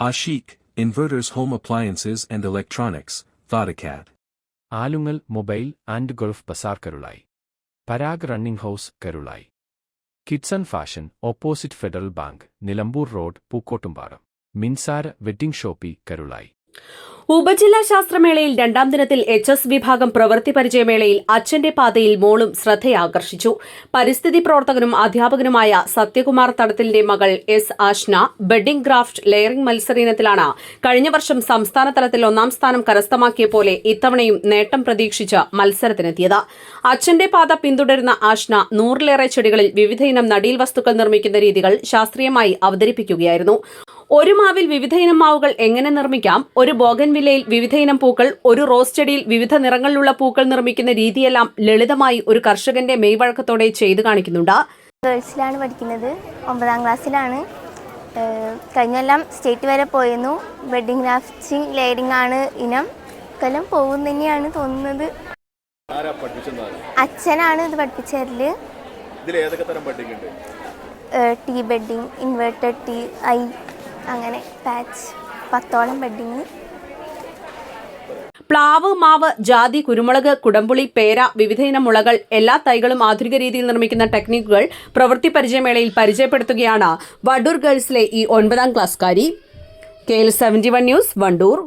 Ashik, Inverters Home Appliances and Electronics, Vodacad. Alungal mobile and gulf bazaar Karulayi Parag running house Karulayi കിഡ്സൺ fashion opposite federal bank Nilambur road Pookkottumpadam Minsara wedding shoppe Karulayi ഉപജില്ലാ ശാസ്ത്രമേളയിൽ രണ്ടാം ദിനത്തിൽ H S വിഭാഗം പ്രവൃത്തി പരിചയമേളയിൽ അച്ഛന്റെ പാതയിൽ മോളും ശ്രദ്ധയാകർഷിച്ചു. പരിസ്ഥിതി പ്രവർത്തകനും അധ്യാപകനുമായ സത്യകുമാർ തടത്തിലിന്റെ മകൾ S Ashna budding graft layering മത്സര കഴിഞ്ഞ വർഷം സംസ്ഥാന തലത്തിൽ ഒന്നാം സ്ഥാനം കരസ്ഥമാക്കിയ പോലെ ഇത്തവണയും നേട്ടം പ്രതീക്ഷിച്ച് മത്സരത്തിനെത്തിയത്. അച്ഛന്റെ പാത പിന്തുടരുന്ന ആഷ്ന നൂറിലേറെ ചെടികളിൽ വിവിധയിനം നടീൽ വസ്തുക്കൾ നിർമ്മിക്കുന്ന രീതികൾ ശാസ്ത്രീയമായി അവതരിപ്പിക്കുകയായിരുന്നു. ഒരു മാവിൽ വിവിധയിനം മാവുകൾ എങ്ങനെ നിർമ്മിക്കാം? ഒരു ബോഗൻവില്ലയിൽ വിവിധയിനം പൂക്കൾ ഒരു റോസ് ചെടിയിൽ വിവിധ നിറങ്ങളിലുള്ള പൂക്കൾ നിർമ്മിക്കുന്ന രീതിയെല്ലാം ലളിതമായി ഒരു കർഷകന്റെ മെയ്വഴക്കത്തോടെ ചെയ്തു കാണിക്കുന്നുണ്ട്. ഗേൾസിലാണ് പഠിക്കുന്നത്. ഒമ്പതാം ക്ലാസ്സിലാണ്. കഴിഞ്ഞെല്ലാം സ്റ്റേറ്റ് വരെ പോയിരുന്നു. വെഡിങ് ഗ്രാഫ്റ്റിംഗ് ലെയറിംഗ് ആണ് ഇനം. കൊല്ലം പോകും തന്നെയാണ് തോന്നുന്നത്. അച്ഛനാണ് ഇത് പഠിപ്പിച്ചു തരൽ ഇതിൽ ഏതൊക്കെ തരം budding T budding inverted T I അങ്ങനെ പാച്ച് പത്തോളം ബെഡിങ് പ്ലാവ് മാവ് ജാതി കുരുമുളക് കുടംപുളി പേര വിവിധയിനം മുളകൾ എല്ലാ തൈകളും ആധുനിക രീതിയിൽ നിർമ്മിക്കുന്ന ടെക്നിക്കുകൾ പ്രവൃത്തി പരിചയമേളയിൽ പരിചയപ്പെടുത്തുകയാണ് വണ്ടൂർ ഗേൾസിലെ ഈ ഒൻപതാം ക്ലാസ്സുകാരി K L seventy one news Wandoor.